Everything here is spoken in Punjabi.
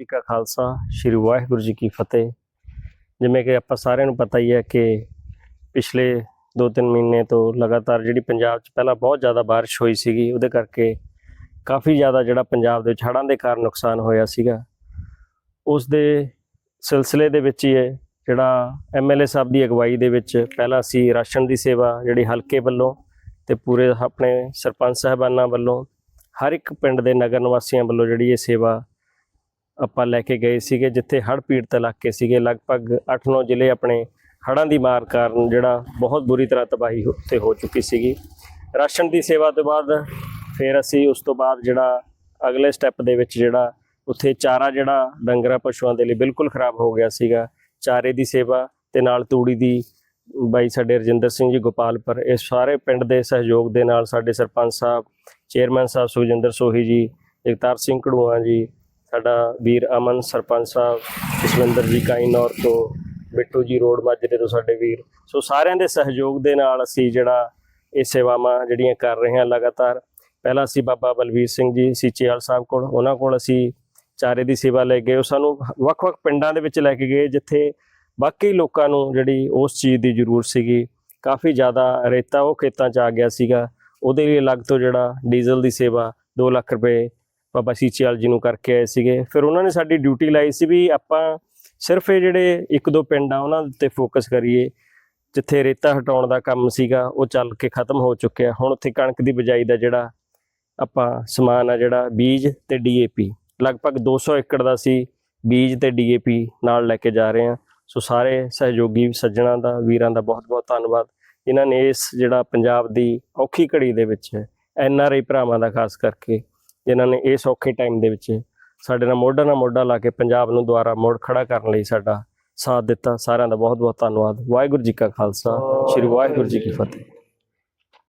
ਜੀ ਕਾ ਖਾਲਸਾ ਸ੍ਰੀ ਵਾਹਿਗੁਰੂ ਜੀ ਕੀ ਫਤਿਹ ਜਿਵੇਂ ਕਿ ਆਪਾਂ ਸਾਰਿਆਂ ਨੂੰ ਪਤਾ ਹੀ ਹੈ ਕਿ ਪਿਛਲੇ 2-3 ਮਹੀਨੇ ਤੋਂ ਲਗਾਤਾਰ ਜਿਹੜੀ ਪੰਜਾਬ 'ਚ ਪਹਿਲਾਂ ਬਹੁਤ ਜ਼ਿਆਦਾ بارش ਹੋਈ ਸੀਗੀ ਉਹਦੇ ਕਰਕੇ ਕਾਫੀ ਜ਼ਿਆਦਾ ਜਿਹੜਾ ਪੰਜਾਬ ਦੇ ਵਿੱਚ ਹੜ੍ਹਾਂ ਦੇ ਕਾਰਨ ਨੁਕਸਾਨ ਹੋਇਆ ਸੀਗਾ ਉਸ ਦੇ ਸਿਲਸਿਲੇ ਦੇ ਵਿੱਚ ਹੀ ਇਹ ਜਿਹੜਾ ਐਮਐਲਏ ਸਾਹਿਬ ਦੀ ਅਗਵਾਈ ਦੇ ਵਿੱਚ ਪਹਿਲਾਂ ਅਸੀਂ ਰਾਸ਼ਨ ਦੀ ਸੇਵਾ ਜਿਹੜੀ ਹਲਕੇ ਵੱਲੋਂ ਤੇ ਪੂਰੇ ਆਪਣੇ ਸਰਪੰਚ ਸਾਹਿਬਾਨਾਂ ਵੱਲੋਂ ਹਰ ਇੱਕ ਪਿੰਡ ਦੇ ਨਗਰ ਨਿਵਾਸੀਆਂ ਵੱਲੋਂ ਜਿਹੜੀ ਇਹ ਸੇਵਾ ਆਪਾਂ ਲੈ ਕੇ ਗਏ ਸੀਗੇ, ਜਿੱਥੇ ਹੜ੍ਹ ਪੀੜਤ ਇਲਾਕੇ ਸੀਗੇ। ਲਗਭਗ 8-9 ਜ਼ਿਲ੍ਹੇ ਆਪਣੇ ਹੜ੍ਹਾਂ ਦੀ ਮਾਰ ਕਾਰਨ ਜਿਹੜਾ ਬਹੁਤ ਬੁਰੀ ਤਰ੍ਹਾਂ ਤਬਾਹੀ ਉੱਥੇ ਹੋ ਚੁੱਕੀ ਸੀਗੀ। ਰਾਸ਼ਨ ਦੀ ਸੇਵਾ ਤੋਂ ਬਾਅਦ ਫਿਰ ਅਸੀਂ ਉਸ ਤੋਂ ਬਾਅਦ ਜਿਹੜਾ ਅਗਲੇ ਸਟੈਪ ਦੇ ਵਿੱਚ ਜਿਹੜਾ ਉੱਥੇ ਚਾਰਾ ਜਿਹੜਾ ਡੰਗਰਾਂ ਪਸ਼ੂਆਂ ਦੇ ਲਈ ਬਿਲਕੁਲ ਖਰਾਬ ਹੋ ਗਿਆ ਸੀਗਾ। ਚਾਰੇ ਦੀ ਸੇਵਾ ਤੇ ਨਾਲ ਤੂੜੀ ਦੀ ਬਾਈ ਸਾਡੇ ਰਜਿੰਦਰ ਸਿੰਘ ਜੀ ਗੋਪਾਲਪੁਰ, ਇਹ ਸਾਰੇ ਪਿੰਡ ਦੇ ਸਹਿਯੋਗ ਦੇ ਨਾਲ ਸਾਡੇ ਸਰਪੰਚ ਸਾਹਿਬ, ਚੇਅਰਮੈਨ ਸਾਹਿਬ ਸੁਖਜਿੰਦਰ ਸੋਹੀ ਜੀ, ਜਗਤਾਰ ਸਿੰਘ ਕੜੂਆ ਜੀ ਸਾਡਾ ਵੀਰ ਅਮਨ ਸਰਪੰਚ ਸਾਹਿਬ, ਜਸਵਿੰਦਰ ਜੀ ਕਾਈਨੌਰ ਤੋਂ, ਬਿੱਟੂ ਜੀ ਰੋਡ ਮਾਜਰੇ ਤੋਂ ਸਾਡੇ ਵੀਰ। ਸੋ ਸਾਰਿਆਂ ਦੇ ਸਹਿਯੋਗ ਦੇ ਨਾਲ ਅਸੀਂ ਜਿਹੜਾ ਇਹ ਸੇਵਾਵਾਂ ਜਿਹੜੀਆਂ ਕਰ ਰਹੇ ਹਾਂ ਲਗਾਤਾਰ। ਪਹਿਲਾਂ ਅਸੀਂ ਬਾਬਾ ਬਲਵੀਰ ਸਿੰਘ ਜੀ ਸੀਚੇਵਾਲ ਸਾਹਿਬ ਕੋਲ, ਉਹਨਾਂ ਕੋਲ ਅਸੀਂ ਚਾਰੇ ਦੀ ਸੇਵਾ ਲੈ ਗਏ। ਉਹ ਸਾਨੂੰ ਵੱਖ-ਵੱਖ ਪਿੰਡਾਂ ਦੇ ਵਿੱਚ ਲੈ ਕੇ ਗਏ, ਜਿੱਥੇ ਬਾਕੀ ਲੋਕਾਂ ਨੂੰ ਜਿਹੜੀ ਉਸ ਚੀਜ਼ ਦੀ ਜ਼ਰੂਰਤ ਸੀਗੀ, ਕਾਫੀ ਜ਼ਿਆਦਾ ਰੇਤਾ ਉਹ ਖੇਤਾਂ 'ਚ ਆ ਗਿਆ ਸੀਗਾ। ਉਹਦੇ ਲਈ ਅਲੱਗ ਤੋਂ ਜਿਹੜਾ ਡੀਜ਼ਲ ਦੀ ਸੇਵਾ 2 ਲੱਖ ਰੁਪਏ ਬਾਬਾ ਸੀਚੇਵਾਲ ਜੀ ਨੂੰ ਕਰਕੇ ਆਏ ਸੀਗੇ। ਫਿਰ ਉਹਨਾਂ ਨੇ ਸਾਡੀ ਡਿਊਟੀ ਲਾਈ ਸੀ ਵੀ ਆਪਾਂ ਸਿਰਫ ਇਹ ਜਿਹੜੇ ਇੱਕ ਦੋ ਪਿੰਡ ਆ, ਉਹਨਾਂ ਉੱਤੇ ਫੋਕਸ ਕਰੀਏ। ਜਿੱਥੇ ਰੇਤਾ ਹਟਾਉਣ ਦਾ ਕੰਮ ਸੀਗਾ, ਉਹ ਚੱਲ ਕੇ ਖਤਮ ਹੋ ਚੁੱਕਿਆ। ਹੁਣ ਉੱਥੇ ਕਣਕ ਦੀ ਬਿਜਾਈ ਦਾ ਜਿਹੜਾ ਆਪਾਂ ਸਮਾਨ ਆ, ਜਿਹੜਾ ਬੀਜ ਤੇ ਡੀਏਪੀ ਲਗਭਗ 200 ਏਕੜ ਦਾ ਸੀ ਬੀਜ ਤੇ ਡੀਏਪੀ ਨਾਲ ਲੈ ਕੇ ਜਾ ਰਹੇ ਹਾਂ। ਸੋ ਸਾਰੇ ਸਹਿਯੋਗੀ ਸੱਜਣਾ ਦਾ, ਵੀਰਾਂ ਦਾ ਬਹੁਤ-ਬਹੁਤ ਧੰਨਵਾਦ। ਇਹਨਾਂ ਨੇ ਇਸ ਜਿਹੜਾ ਪੰਜਾਬ ਦੀ ਔਖੀ ਘੜੀ ਦੇ ਵਿੱਚ ਐਨ ਆਰ ਆਈ ਭਰਾਵਾਂ ਦਾ ਖਾਸ ਕਰਕੇ ਜਿਨ੍ਹਾਂ ਨੇ ਇਸ ਔਖੇ ਟਾਈਮ ਦੇ ਵਿੱਚ ਸਾਡੇ ਨਾਲ ਮੋਢਾ ਨਾਲ ਮੋਢਾ ਲਾ ਕੇ ਪੰਜਾਬ ਨੂੰ ਦੁਬਾਰਾ ਮੋੜ ਖੜਾ ਕਰਨ ਲਈ ਸਾਡਾ ਸਾਥ ਦਿੱਤਾ। ਸਾਰਿਆਂ ਦਾ ਬਹੁਤ-ਬਹੁਤ ਧੰਨਵਾਦ। ਵਾਹਿਗੁਰੂ ਜੀ ਕਾ ਖਾਲਸਾ। ਸ੍ਰੀ ਵਾਹਿਗੁਰੂ ਜੀ ਕੀ ਫਤਿਹ।